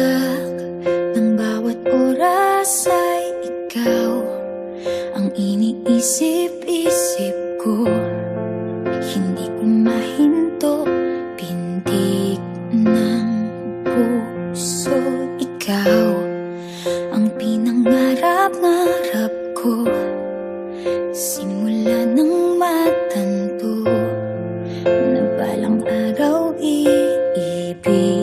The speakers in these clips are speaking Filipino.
Tagahawak ng bawat oras ay ikaw Ang iniisip-isip ko. Hindi ko mahinto Pintig ng puso. Ikaw ang pinangarap-ngarap ko. Simula ng matanto Na balang araw iibig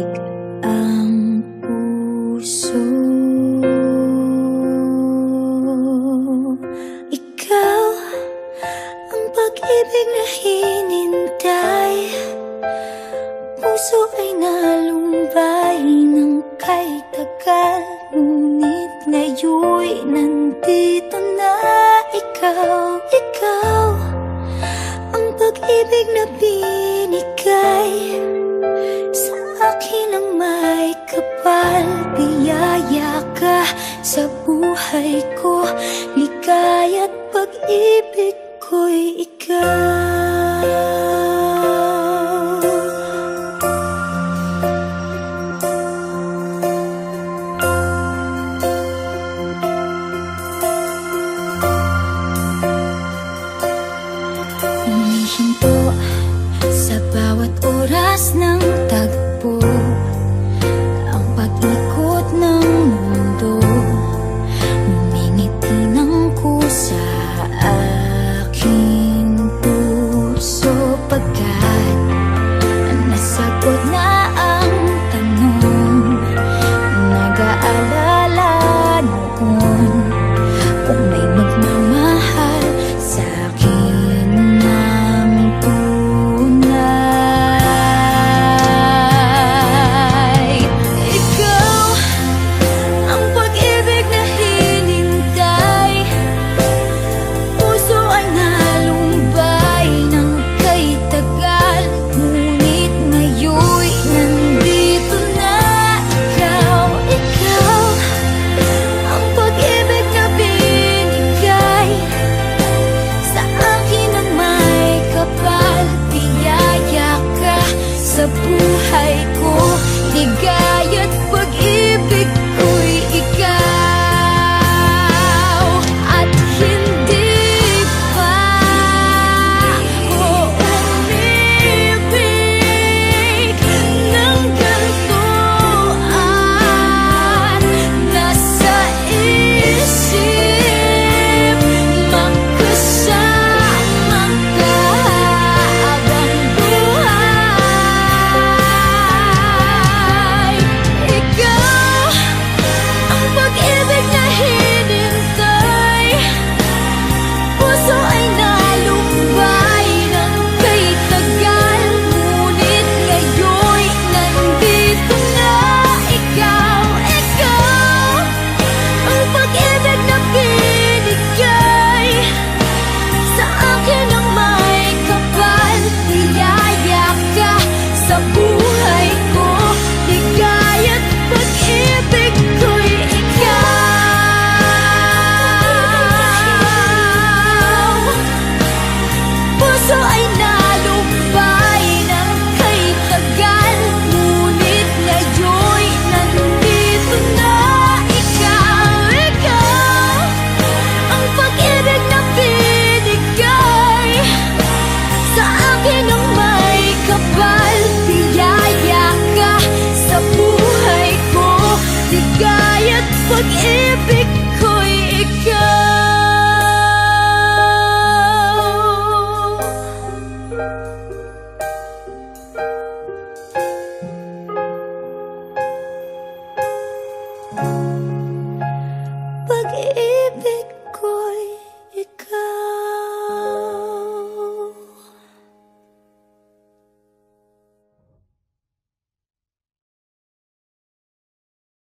pag-ibig na hinintay Puso ay nalumbay ng kay tagal Ngunit ngayoy nandito na ikaw, ikaw Ang pag-ibig na binigay. Sa akin ang may kapal Biyaya ka sa buhay ko. Ligaya't pag-ibig ako'y ikaw. Umihinto sa bawat oras ng tagpo. sapagkat